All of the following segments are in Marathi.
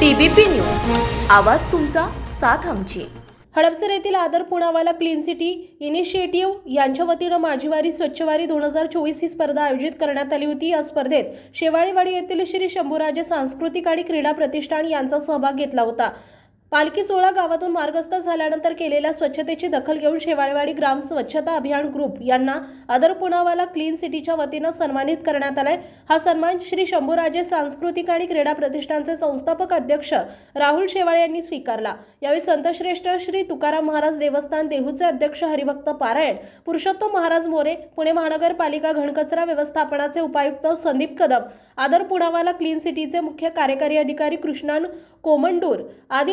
TBP news. आवाज तुमचा साथ आमची. हडपसर येथील आदर पुणावाला क्लीन सिटी इनिशिएटिव्ह यांच्या वतीनं माझीवारी स्वच्छवारी दोन हजार चोवीस ही स्पर्धा आयोजित करण्यात आली होती. या स्पर्धेत शेवाळीवाडी येथील श्री शंभूराजे सांस्कृतिक आणि क्रीडा प्रतिष्ठान यांचा सहभाग घेतला होता. पालखी सोहळा गावातून मार्गस्थ झाल्यानंतर केलेल्या स्वच्छतेची दखल घेऊन शेवाळेवाडी ग्राम स्वच्छता अभियान ग्रुप यांना अदर पुणावाला क्लीन सिटीच्या वतीनं सन्मानित करण्यात आलाय. हा सन्मान श्री शंभूराजे सांस्कृतिक आणि क्रीडा प्रतिष्ठानचे संस्थापक अध्यक्ष राहुल शेवाळे यांनी स्वीकारला. यावेळी संतश्रेष्ठ श्री तुकाराम महाराज देवस्थान देहूचे अध्यक्ष हरिभक्त पारायण पुरुषोत्तम महाराज मोरे पुणे महानगरपालिका घनकचरा व्यवस्थापनाचे उपायुक्त संदीप कदम आदर पुणावाला क्लीन सिटीचे मुख्य कार्यकारी अधिकारी कृष्णन कोमंडूर आदी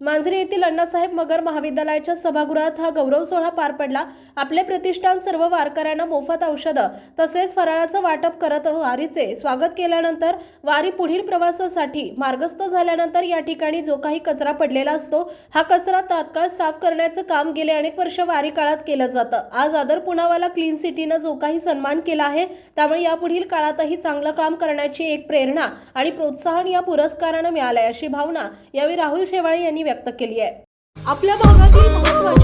मांजरी येथील अण्णासाहेब मगर महाविद्यालयाच्या सभागृहात हा गौरव सोहळा पार पडला. आपले प्रतिष्ठान सर्व वारकऱ्यांना मोफत औषधं तसेच फराळाचं वाटप करत वारीचे स्वागत केल्यानंतर वारी पुढील प्रवासासाठी मार्गस्थ झाल्यानंतर या ठिकाणी जो काही कचरा पडलेला असतो हा कचरा तात्काळ साफ करण्याचं काम गेले अनेक वर्ष वारी काळात केलं जातं. आज आदर पुणावाला क्लीन सिटीनं जो काही सन्मान केला आहे त्यामुळे यापुढील काळातही चांगलं काम करण्याची एक प्रेरणा आणि प्रोत्साहन या पुरस्कारानं मिळालंय अशी भावना यावेळी राहुल शेवाळे यांनी व्यक्त केली आहे. आपल्या भागातील महत्त्वाच्या